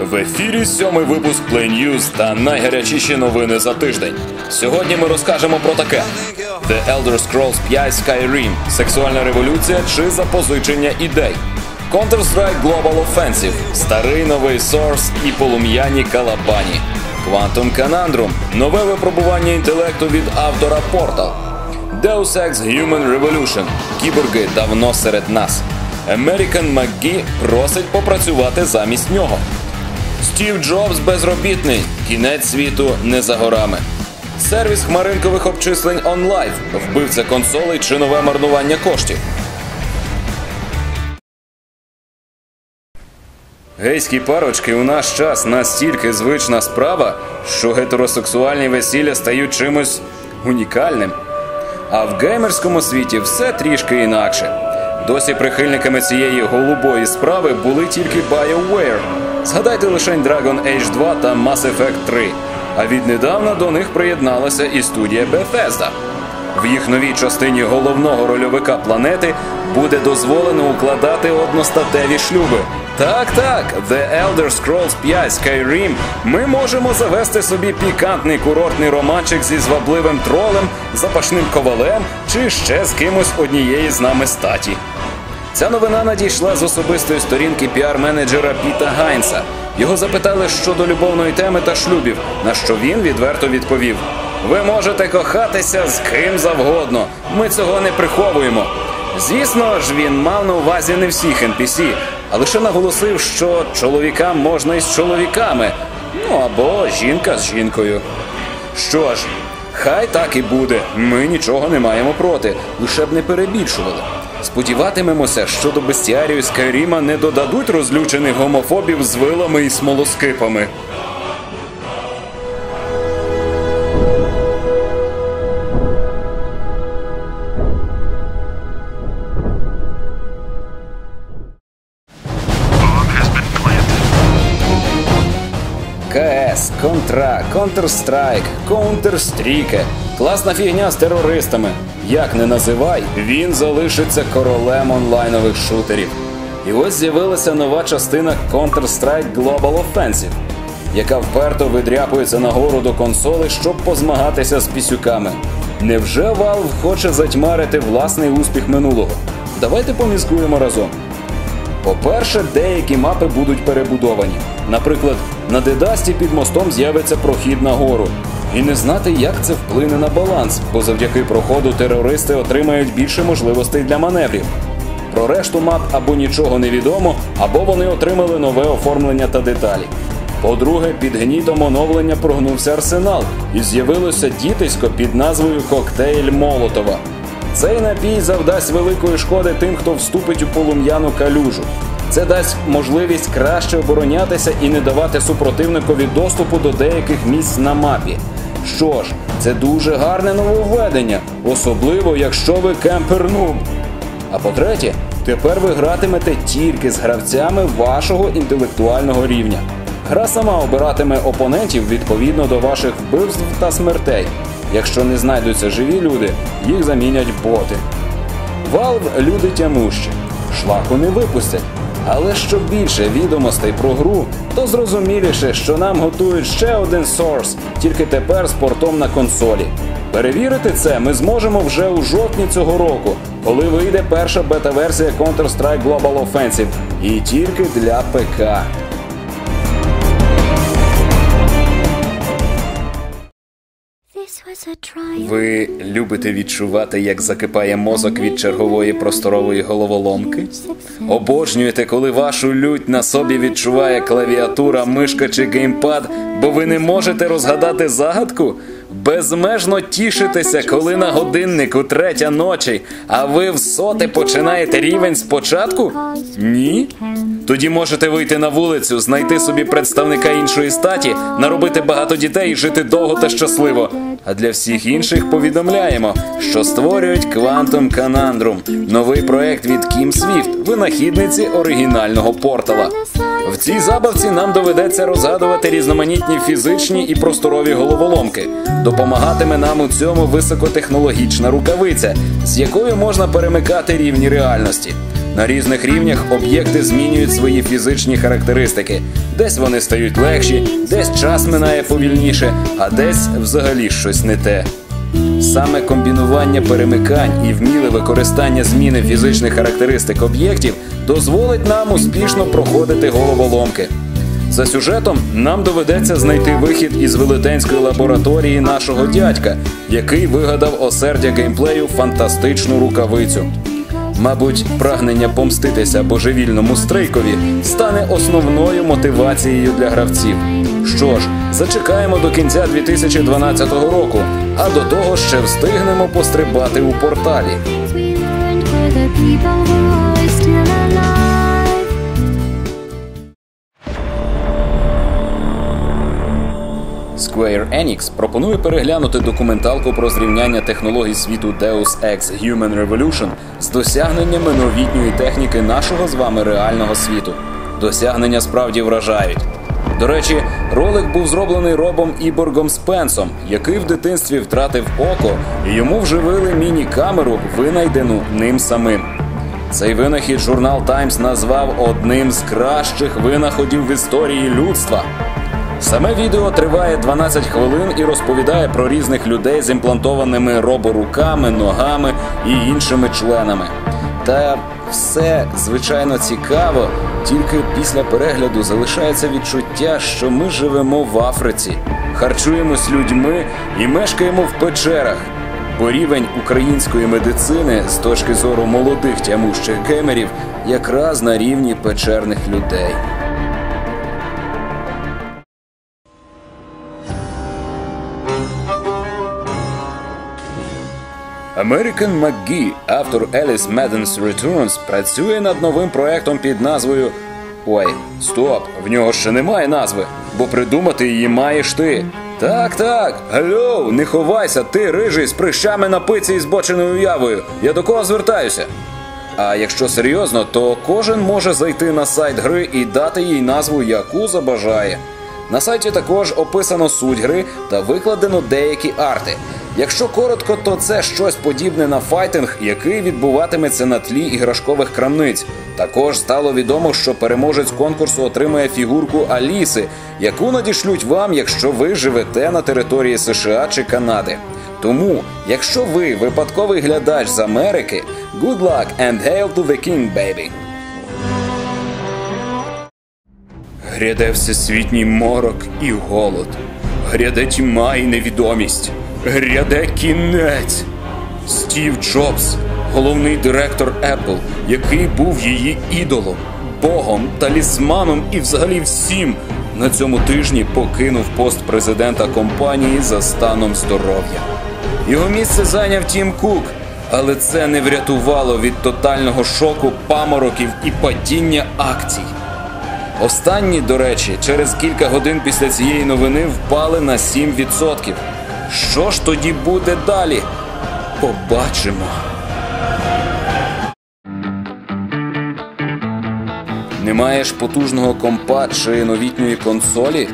В ефірі сьомий випуск Play News та найгарячіші новини за тиждень. Сьогодні ми розкажемо про таке: The Elder Scrolls 5 Skyrim, сексуальна революція чи запозичення ідей. Counter-Strike Global Offensive, старий новий Source і полум'яні калабані. Quantum Conundrum – нове випробування інтелекту від автора Portal. Deus Ex Human Revolution. Кіборги давно серед нас. American McGee просить попрацювати замість нього. Стів Джобс безробітний. Кінець світу не за горами. Сервіс хмаринкових обчислень онлайн. Вбивця консолей чи нове марнування коштів. Гейські парочки у наш час настільки звична справа, що гетеросексуальні весілля стають чимось унікальним. А в геймерському світі все трішки інакше. Досі прихильниками цієї голубої справи були тільки BioWare. Згадайте лише Dragon Age 2 та Mass Effect 3. А віднедавна до них приєдналася і студія Bethesda. В їх новій частині головного рольовика планети буде дозволено укладати одностатеві шлюби. Так, так, The Elder Scrolls 5 Skyrim ми можемо завести собі пікантний курортний романчик зі звабливим тролем, запашним ковалем чи ще з кимось однієї з нами статі. Ця новина надійшла з особистої сторінки піар-менеджера Піта Гайнса. Його запитали щодо любовної теми та шлюбів, на що він відверто відповів: Ви можете кохатися з ким завгодно. Ми цього не приховуємо. Звісно ж, він мав на увазі не всіх NPC, а лише наголосив, що чоловікам можна із чоловіками, ну або жінка з жінкою. Що ж, хай так і буде. Ми нічого не маємо проти, лише б не перебільшували. Сподіватимемося, що до бестіарію Скайріма не додадуть розлючених гомофобів з вилами і смолоскипами. КС, Контра, Counter-Strike, Counter-Strike. Класна фігня з терористами. Як не називай, він залишиться королем онлайнових шутерів. І ось з'явилася нова частина Counter-Strike Global Offensive, яка вперто видряпується нагору до консоли, щоб позмагатися з пісюками. Невже Valve хоче затьмарити власний успіх минулого? Давайте поміскуємо разом. По-перше, деякі мапи будуть перебудовані. Наприклад, на Дедасті під мостом з'явиться прохід на гору. І не знати, як це вплине на баланс, бо завдяки проходу терористи отримають більше можливостей для маневрів. Про решту мап або нічого не відомо, або вони отримали нове оформлення та деталі. По-друге, під гнітом оновлення прогнувся арсенал, і з'явилося дітисько під назвою Коктейль Молотова. Цей напій завдасть великої шкоди тим, хто вступить у полум'яну калюжу. Це дасть можливість краще оборонятися і не давати супротивникові доступу до деяких місць на мапі. Що ж, це дуже гарне нововведення, особливо якщо ви кемпернуб. А по-третє, тепер ви гратимете тільки з гравцями вашого інтелектуального рівня. Гра сама обиратиме опонентів відповідно до ваших вбивств та смертей. Якщо не знайдуться живі люди, їх замінять боти. Valve люди тямущі, шлаку не випустять. Але що більше відомостей про гру, то зрозуміліше, що нам готують ще один Source, тільки тепер з портом на консолі. Перевірити це ми зможемо вже у жовтні цього року, коли вийде перша бета-версія Counter-Strike Global Offensive. І тільки для ПК. Ви любите відчувати, як закипає мозок від чергової просторової головоломки? Обожнюєте, коли вашу лють на собі відчуває клавіатура, мишка чи геймпад, бо ви не можете розгадати загадку? Безмежно тішитеся, коли на годиннику третя ночі, а ви в соте починаєте рівень спочатку? Ні? Тоді можете вийти на вулицю, знайти собі представника іншої статі, наробити багато дітей і жити довго та щасливо. А для всіх інших повідомляємо, що створюють Quantum Conundrum – новий проект від Кім Свіфт, винахідниці оригінального портала. В цій забавці нам доведеться розгадувати різноманітні фізичні і просторові головоломки. Допомагатиме нам у цьому високотехнологічна рукавиця, з якою можна перемикати рівні реальності. На різних рівнях об'єкти змінюють свої фізичні характеристики. Десь вони стають легші, десь час минає повільніше, а десь взагалі щось не те. Саме комбінування перемикань і вміле використання зміни фізичних характеристик об'єктів дозволить нам успішно проходити головоломки. За сюжетом нам доведеться знайти вихід із велетенської лабораторії нашого дядька, який вигадав осердя геймплею фантастичну рукавицю. Мабуть, прагнення помститися божевільному стрейкові стане основною мотивацією для гравців. Що ж, зачекаємо до кінця 2012 року, а до того ще встигнемо пострибати у порталі. Square Enix пропонує переглянути документалку про зрівняння технологій світу Deus Ex Human Revolution з досягненнями новітньої техніки нашого з вами реального світу. Досягнення справді вражають. До речі, ролик був зроблений Робом Іборгом Спенсом, який в дитинстві втратив око, і йому вживили міні-камеру, винайдену ним самим. Цей винахід журнал Times назвав одним з кращих винаходів в історії людства. Саме відео триває 12 хвилин і розповідає про різних людей з імплантованими роборуками, ногами і іншими членами. Та все звичайно цікаво, тільки після перегляду залишається відчуття, що ми живемо в Африці, харчуємось людьми і мешкаємо в печерах. Бо рівень української медицини з точки зору молодих тямущих кемерів якраз на рівні печерних людей. American McGee, автор Alice Madden's Returns, працює над новим проектом під назвою Ой, стоп, в нього ще немає назви, бо придумати її маєш ти. Так, так, гальо, не ховайся, ти рижий з прищами на пиці і збоченою уявою. Я до кого звертаюся? А якщо серйозно, то кожен може зайти на сайт гри і дати їй назву, яку забажає. На сайті також описано суть гри та викладено деякі арти. Якщо коротко, то це щось подібне на файтинг, який відбуватиметься на тлі іграшкових крамниць. Також стало відомо, що переможець конкурсу отримає фігурку Аліси, яку надішлють вам, якщо ви живете на території США чи Канади. Тому, якщо ви випадковий глядач з Америки, good luck and hail to the king, baby! Гряде всесвітній морок і голод. Гряде тьма і невідомість. Гряде кінець. Стів Джобс, головний директор Apple, який був її ідолом, богом, талісманом і взагалі всім, на цьому тижні покинув пост президента компанії за станом здоров'я. Його місце зайняв Тім Кук, але це не врятувало від тотального шоку, памороків і падіння акцій. Останні, до речі, через кілька годин після цієї новини впали на 7%. Що ж тоді буде далі? Побачимо. Не маєш потужного компа чи новітньої консолі?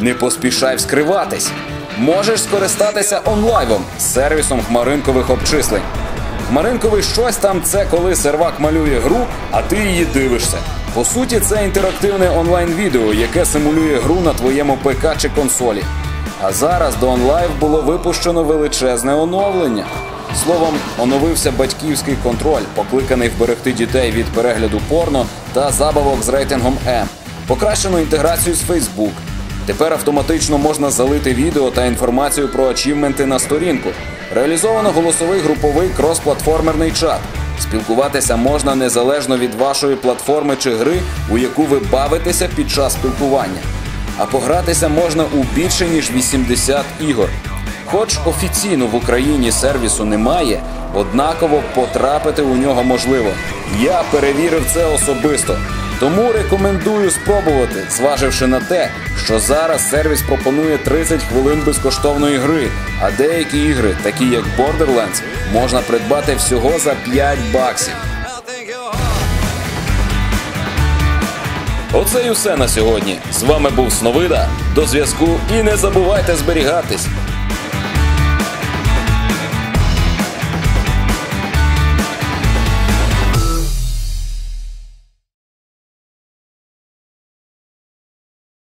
Не поспішай вскриватись. Можеш скористатися онлайвом сервісом хмаринкових обчислень. Хмаринковий щось там це коли сервак малює гру, а ти її дивишся. По суті, це інтерактивне онлайн-відео, яке симулює гру на твоєму ПК чи консолі. А зараз до онлайв було випущено величезне оновлення. Словом, оновився батьківський контроль, покликаний вберегти дітей від перегляду порно та забавок з рейтингом М. Покращено інтеграцію з Facebook. Тепер автоматично можна залити відео та інформацію про ачівменти на сторінку. Реалізовано голосовий груповий кросплатформерний чат. Спілкуватися можна незалежно від вашої платформи чи гри, у яку ви бавитеся під час спілкування. А погратися можна у більше ніж 80 ігор. Хоч офіційно в Україні сервісу немає, однаково потрапити у нього можливо. Я перевірив це особисто. Тому рекомендую спробувати, зваживши на те, що зараз сервіс пропонує 30 хвилин безкоштовної гри, а деякі ігри, такі як Borderlands, можна придбати всього за 5 баксів. Оце й усе на сьогодні. З вами був Сновида. До зв'язку і не забувайте зберігатись.